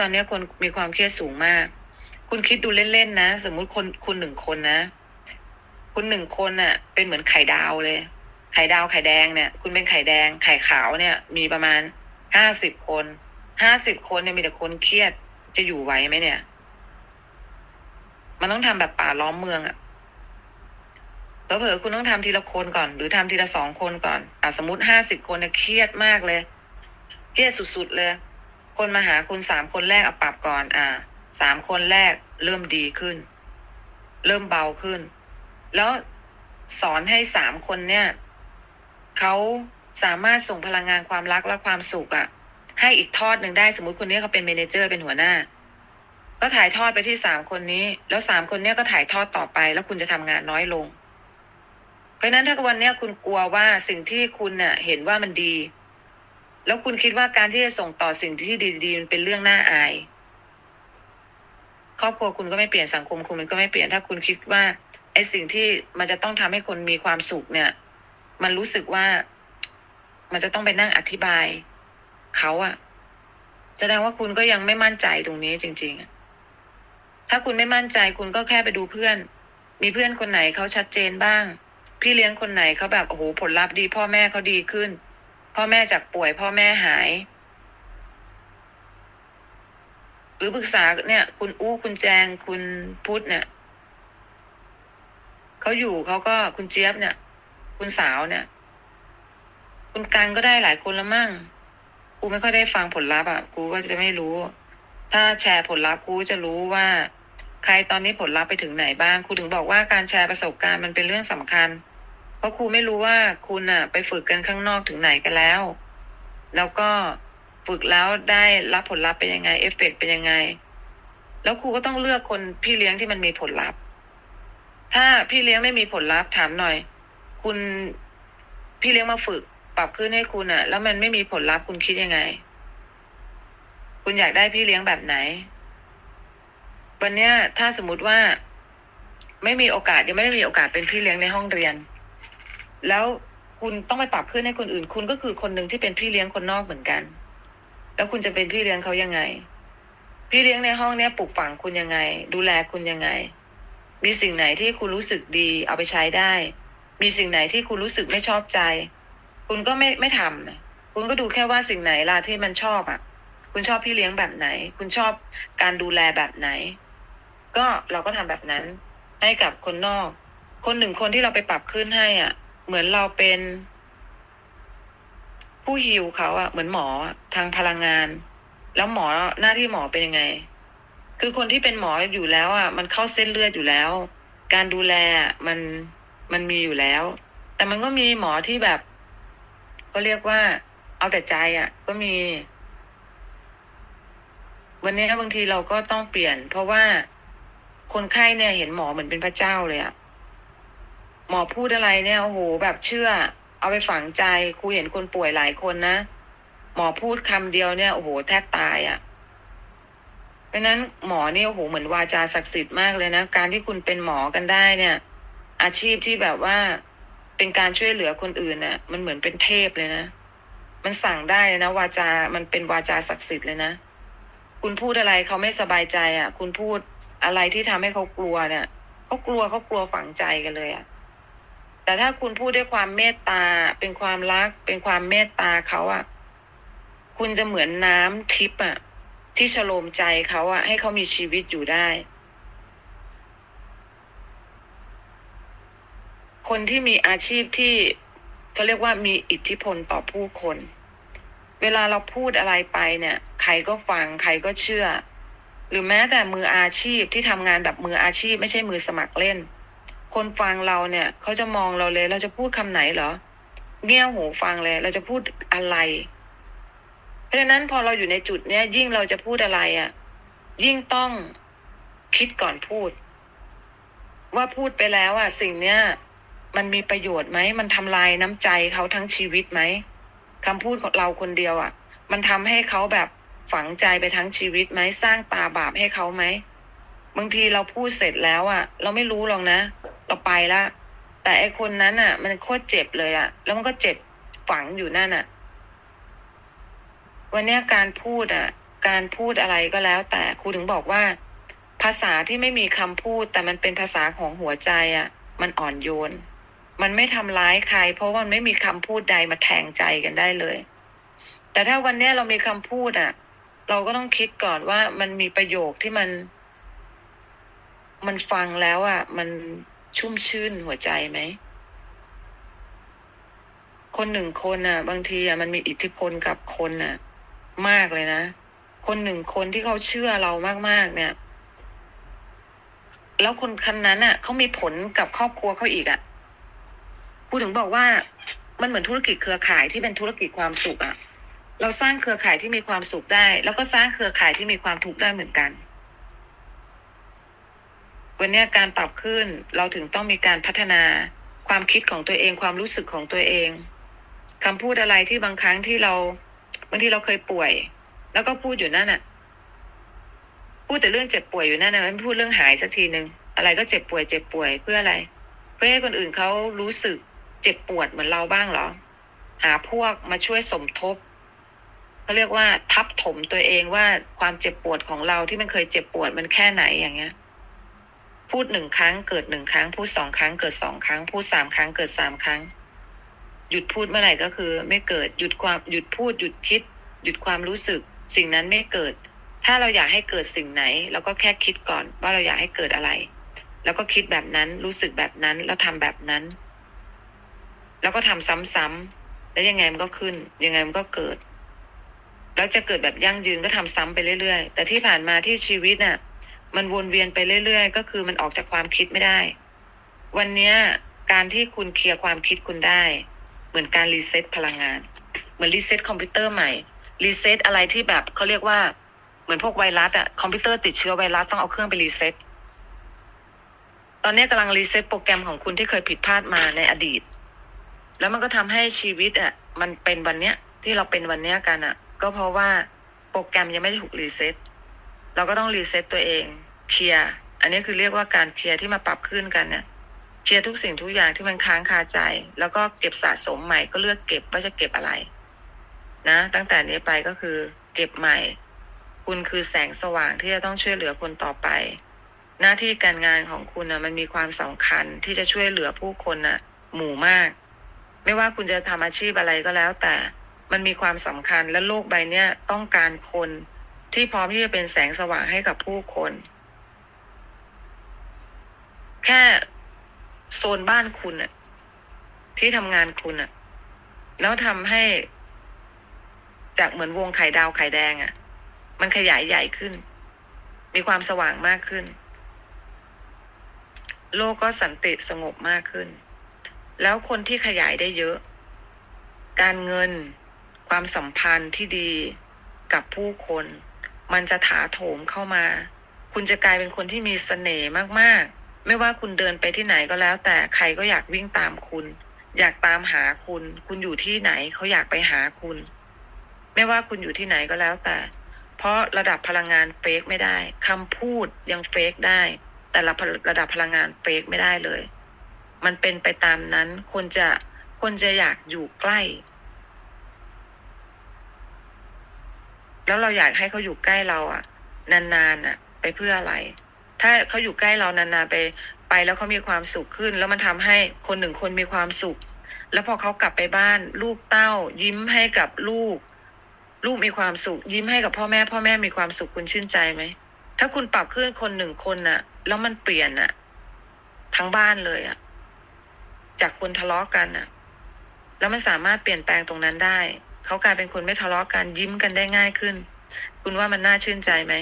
ตอนนี้คนมีความเครียดสูงมาก คุณคิดดูเล่นๆนะ สมมุติคนคุณหนึ่งคนนะ คุณหนึ่งคนน่ะ เป็นเหมือนไข่ดาวเลย ไข่ดาวไข่แดงเนี่ย คุณเป็นไข่แดง ไข่ขาวเนี่ย มีประมาณห้าสิบคน ห้าสิบคนเนี่ยมีแต่คนเครียด จะอยู่ไหวไหมเนี่ย มันต้องทำแบบป่าล้อมเมืองอะเผลอๆคุณต้องทำทีละคนก่อน หรือทำทีละสองคนก่อน อ่าสมมติห้าสิบคนเนี่ยเครียดมากเลย เครียดสุดๆเลย คนมาหาคุณสามคนแรกเอาปรับก่อน อ่าสามคนแรกเริ่มดีขึ้น เริ่มเบาขึ้น แล้วสอนให้สามคนเนี่ยเขาสามารถส่งพลังงานความรักและความสุขอะให้อีกทอดหนึ่งได้สมมุติคนนี้เขาเป็นเมนเจอร์เป็นหัวหน้า ก็ถ่ายทอดไปที่สามคนนี้ แล้วสามคนเนี้ยก็ถ่ายทอดต่อไป แล้วคุณจะทำงานน้อยลง เพราะฉะนั้นถ้าวันเนี้ยคุณกลัวว่าสิ่งที่คุณเน่ะเห็นว่ามันดี แล้วคุณคิดว่าการที่จะส่งต่อสิ่งที่ดีๆมันเป็นเรื่องน่าอาย ครอบครัวคุณก็ไม่เปลี่ยนสังคมคุณมันก็ไม่เปลี่ยนถ้าคุณคิดว่าไอ้สิ่งที่มันจะต้องทำให้คนมีความสุขเนี่ย มันรู้สึกว่ามันจะต้องไปนั่งอธิบายเขาอะแสดงว่าคุณก็ยังไม่มั่นใจตรงนี้จริง ๆ ถ้าคุณไม่มั่นใจคุณก็แค่ไปดูเพื่อน มีเพื่อนคนไหนเขาชัดเจนบ้าง พี่เลี้ยงคนไหนเขาแบบโอ้โหผลลัพธ์ดี พ่อแม่เขาดีขึ้น พ่อแม่จากป่วย พ่อแม่หาย หรือปรึกษาเนี่ย คุณอู้คุณแจงคุณพุทธเนี่ยเขาอยู่เขาก็คุณเจี๊ยบเนี่ย คุณสาวเนี่ย คุณกันก็ได้หลายคนละมั่งกูไม่ค่อยได้ฟังผลลัพธ์อะกูก็จะไม่รู้ ถ้าแชร์ผลลัพธ์กูจะรู้ว่า ใครตอนนี้ผลลัพธ์ไปถึงไหนบ้างครูถึงบอกว่าการแชร์ประสบการณ์มันเป็นเรื่องสำคัญ ราะครูไม่รู้ว่าคุณอะไปฝึกกันข้างนอกถึงไหนกันแล้ว แล้วก็ฝึกแล้วได้รับผลลัพธ์เป็นยังไงเอฟเฟกต์เป็นยังไง แล้วครูก็ต้องเลือกคนพี่เลี้ยงที่มันมีผลลัพธ์ ถ้าพี่เลี้ยงไม่มีผลลัพธ์ถามหน่อย คุณพี่เลี้ยงมาฝึกปรับขึ้นให้คุณอะแล้วมันไม่มีผลลัพธ์คุณคิดยังไง คุณอยากได้พี่เลี้ยงแบบไหน วันเนี้ยถ้าสมมติว่า ไม่มีโอกาสยังไม่ได้มีโอกาสเป็นพี่เลี้ยงในห้องเรียน แล้วคุณต้องไปปรับขึ้นให้คนอื่น คุณก็คือคนหนึ่งที่เป็นพี่เลี้ยงคนนอกเหมือนกัน แล้วคุณจะเป็นพี่เลี้ยงเขายังไง พี่เลี้ยงในห้องเนี้ยปลูกฝังคุณยังไง ดูแลคุณยังไง มีสิ่งไหนที่คุณรู้สึกดีเอาไปใช้ได้ มีสิ่งไหนที่คุณรู้สึกไม่ชอบใจ คุณก็ไม่ไม่ทำคุณก็ดูแค่ว่าสิ่งไหนล่ะที่มันชอบอะ คุณชอบพี่เลี้ยงแบบไหน คุณชอบการดูแลแบบไหน ก็เราก็ทำแบบนั้น ให้กับคนนอก คนหนึ่งคนที่เราไปปรับขึ้นให้อะ เหมือนเราเป็น ผู้ฮิวเขาอะเหมือนหมอทางพลังงาน แล้วหมอหน้าที่หมอเป็นยังไง คือคนที่เป็นหมออยู่แล้วอะมันเข้าเส้นเลือดอยู่แล้ว การดูแลมันมันมีอยู่แล้ว แต่มันก็มีหมอที่แบบ ก็เรียกว่า เอาแต่ใจอะก็มี วันนี้บางทีเราก็ต้องเปลี่ยน เพราะว่าคนไข้เนี่ยเห็นหมอเหมือนเป็นพระเจ้าเลยอะ หมอพูดอะไรเนี่ยโอ้โหแบบเชื่อ เอาไปฝังใจครูเห็นคนป่วยหลายคนนะหมอพูดคำเดียวเนี่ยโอ้โหแทบตายอะเพราะนั้นหมอเนี่ยโอ้โหเหมือนวาจาศักดิ์สิทธิ์มากเลยนะการที่คุณเป็นหมอกันได้เนี่ย อาชีพที่แบบว่าเป็นการช่วยเหลือคนอื่นน่ะ มันเหมือนเป็นเทพเลยนะมันสั่งได้นะวาจา มันเป็นวาจาศักดิ์สิทธิ์เลยนะคุณพูดอะไรเขาไม่สบายใจอะ คุณพูดอะไรที่ทำให้เขากลัวเนี่ยเขากลัวเขากลัวฝังใจกันเลยอะ แต่ถ้าคุณพูดด้วยความเมตตา เป็นความรัก เป็นความเมตตาเขาอะคุณจะเหมือนน้ำทิพย์อะที่ฉโลมใจเขาอะให้เขามีชีวิตอยู่ได้ คนที่มีอาชีพที่เขาเรียกว่ามีอิทธิพลต่อผู้คน เวลาเราพูดอะไรไปเนี่ย ใครก็ฟัง ใครก็เชื่อ หรือแม้แต่มืออาชีพที่ทำงานแบบมืออาชีพไม่ใช่มือสมัครเล่น คนฟังเราเนี่ยเขาจะมองเราเลย เราจะพูดคำไหนเหรอเงี้ยหูฟังเลย เราจะพูดอะไร เพราะฉะนั้นพอเราอยู่ในจุดเนี้ย ยิ่งเราจะพูดอะไรอะ่ะ ยิ่งต้องคิดก่อนพูด ว่าพูดไปแล้วอะ สิ่งเนี้ยมันมีประโยชน์ไหม มันทำลายน้ำใจเขาทั้งชีวิตไหมคำพูดของเราคนเดียวอะ มันทำให้เขาแบบฝังใจไปทั้งชีวิตไหม สร้างตาบาปให้เขาไหมบางทีเราพูดเสร็จแล้วอะ เราไม่รู้หรอกนะ เราไปละแต่ไอคนนั้นอะ มันโคตรเจ็บเลยอะ แล้วมันก็เจ็บฝังอยู่นั่นอะ วันนี้การพูดอะ การพูดอะไรก็แล้ว แต่ครูถึงบอกว่า ภาษาที่ไม่มีคำพูด แต่มันเป็นภาษาของหัวใจอะ่ะ มันอ่อนโยน มันไม่ทำร้ายใคร เพราะมันไม่มีคำพูดใดมาแทงใจกันได้เลย แต่ถ้าวันนี้เรามีคำพูดอะ เราก็ต้องคิดก่อนว่ามันมีประโยคที่มัน มันฟังแล้วอะ มัน ชุ่มชื่นหัวใจไหม คนหนึ่งคนอะ บางทีอะมันมีอิทธิพลกับคนอะ มากเลยนะ คนหนึ่งคนที่เขาเชื่อเรามาก ๆ เนี่ย แล้วคนคันนั้นอะเขามีผลกับครอบครัวเขาอีกอะพูดถึงบอกว่ามันเหมือนธุรกิจเครือข่ายที่เป็นธุรกิจความสุขอะ เราสร้างเครือข่ายที่มีความสุขได้ แล้วก็สร้างเครือข่ายที่มีความทุกข์ได้เหมือนกัน วันนี้การปรับขึ้นเราถึงต้องมีการพัฒนาความคิดของตัวเองความรู้สึกของตัวเองคำพูดอะไรที่บางครั้งที่เราบางทีเราเคยป่วย แล้วก็พูดอยู่นั่นน่ะ พูดแต่เรื่องเจ็บป่วยอยู่นั่นน่ะไม่พูดเรื่องหายสักทีหนึ่งอะไรก็เจ็บป่วยเจ็บป่วยเพื่ออะไร เพื่อให้คนอื่นเขารู้สึกเจ็บปวดเหมือนเราบ้างเหรอ หาพวกมาช่วยสมทบเขาเรียกว่าทับถมตัวเองว่าความเจ็บปวดของเราที่มันเคยเจ็บปวดมันแค่ไหนอย่างเงี้ย พูดหนึ่งครั้งเกิดหนึ่งครั้ง พูดสองครั้งเกิดสองครั้ง พูดสามครั้งเกิดสามครั้ง หยุดพูดเมื่อไหร่ก็คือ ไม่เกิดหยุดความหยุดพูดหยุดคิด หยุดความรู้สึก สิ่งนั้นไม่เกิด ถ้าเราอยากให้เกิดสิ่งไหนเราก็แค่คิดก่อนว่าเราอยากให้เกิดอะไร แล้วก็คิดแบบนั้นรู้สึกแบบนั้นแล้วทำแบบนั้น แล้วก็ทำซ้ำๆแล้วยังไงมันก็ขึ้น ยังไงมันก็เกิดแล้วจะเกิดแบบยั่งยืนก็ทำซ้ำไปเรื่อยๆ แต่ที่ผ่านมาที่ชีวิตน่ะ มันวนเวียนไปเรื่อยๆ ก็คือมันออกจากความคิดไม่ได้ วันนี้การที่คุณเคลียร์ความคิดคุณได้ เหมือนการรีเซ็ตพลังงาน เหมือนรีเซ็ตคอมพิวเตอร์ใหม่รีเซ็ตอะไรที่แบบเขาเรียกว่าเหมือนพวกไวรัสอะคอมพิวเตอร์ติดเชื้อไวรัสต้องเอาเครื่องไปรีเซ็ตตอนนี้กำลังรีเซ็ตโปรแกรมของคุณที่เคยผิดพลาดมาในอดีต แล้วมันก็ทำให้ชีวิตอะมันเป็นวันเนี้ยที่เราเป็นวันเนี้ยกันอะก็เพราะว่าโปรแกรมยังไม่ได้ถูกรีเซ็ต เราก็ต้องรีเซ็ตตัวเองเคลียร์อันนี้คือเรียกว่าการเคลียร์ที่มาปรับขึ้นกันเนี่ยเคลียร์ทุกสิ่งทุกอย่างที่มันค้างคาใจ แล้วก็เก็บสะสมใหม่ก็เลือกเก็บว่าจะเก็บอะไร นะ ตั้งแต่นี้ไปก็คือเก็บใหม่ คุณคือแสงสว่างที่จะต้องช่วยเหลือคนต่อไป หน้าที่การงานของคุณนะมันมีความสำคัญที่จะช่วยเหลือผู้คนนะหมู่มาก ไม่ว่าคุณจะทำอาชีพอะไรก็แล้ว แต่มันมีความสำคัญและโลกใบเนี้ยต้องการคน ที่พร้อมที่จะเป็นแสงสว่างให้กับผู้คน แค่โซนบ้านคุณน่ะที่ทำงานคุณน่ะแล้วทำให้ จากเหมือนวงไข่ดาวไข่แดงอะมันขยายใหญ่ขึ้น มีความสว่างมากขึ้น โลกก็สันติสงบมากขึ้น แล้วคนที่ขยายได้เยอะ การเงิน ความสัมพันธ์ที่ดีกับผู้คน มันจะถาโถมเข้ามา คุณจะกลายเป็นคนที่มีเสน่ห์มากๆ ไม่ว่าคุณเดินไปที่ไหนก็แล้ว แต่ใครก็อยากวิ่งตามคุณ อยากตามหาคุณ คุณอยู่ที่ไหนเขาอยากไปหาคุณ ไม่ว่าคุณอยู่ที่ไหนก็แล้วแต่ เพราะระดับพลังงานเฟกไม่ได้คำพูดยังเฟกได้ แต่ระระดับพลังงานเฟกไม่ได้เลย มันเป็นไปตามนั้น คนจะคนจะอยากอยู่ใกล้ แล้วเราอยากให้เขาอยู่ใกล้เราอะนานๆอะไปเพื่ออะไร ถ้าเขาอยู่ใกล้เรานานๆไป ไปแล้วเขามีความสุขขึ้น แล้วมันทำให้คนหนึ่งคนมีความสุข แล้วพอเขากลับไปบ้าน ลูกเต้า ยิ้มให้กับลูก ลูกมีความสุข ยิ้มให้กับพ่อแม่ พ่อแม่มีความสุขคุณชื่นใจไหมถ้าคุณปรับขึ้นคนหนึ่งคนน่ะ แล้วมันเปลี่ยนน่ะ ทั้งบ้านเลยอะจากคนทะเลาะกันน่ะ แล้วมันสามารถเปลี่ยนแปลงตรงนั้นได้ เขากลายเป็นคนไม่ทะเลาะกันยิ้มกันได้ง่ายขึ้น คุณว่ามันน่าชื่นใจไหม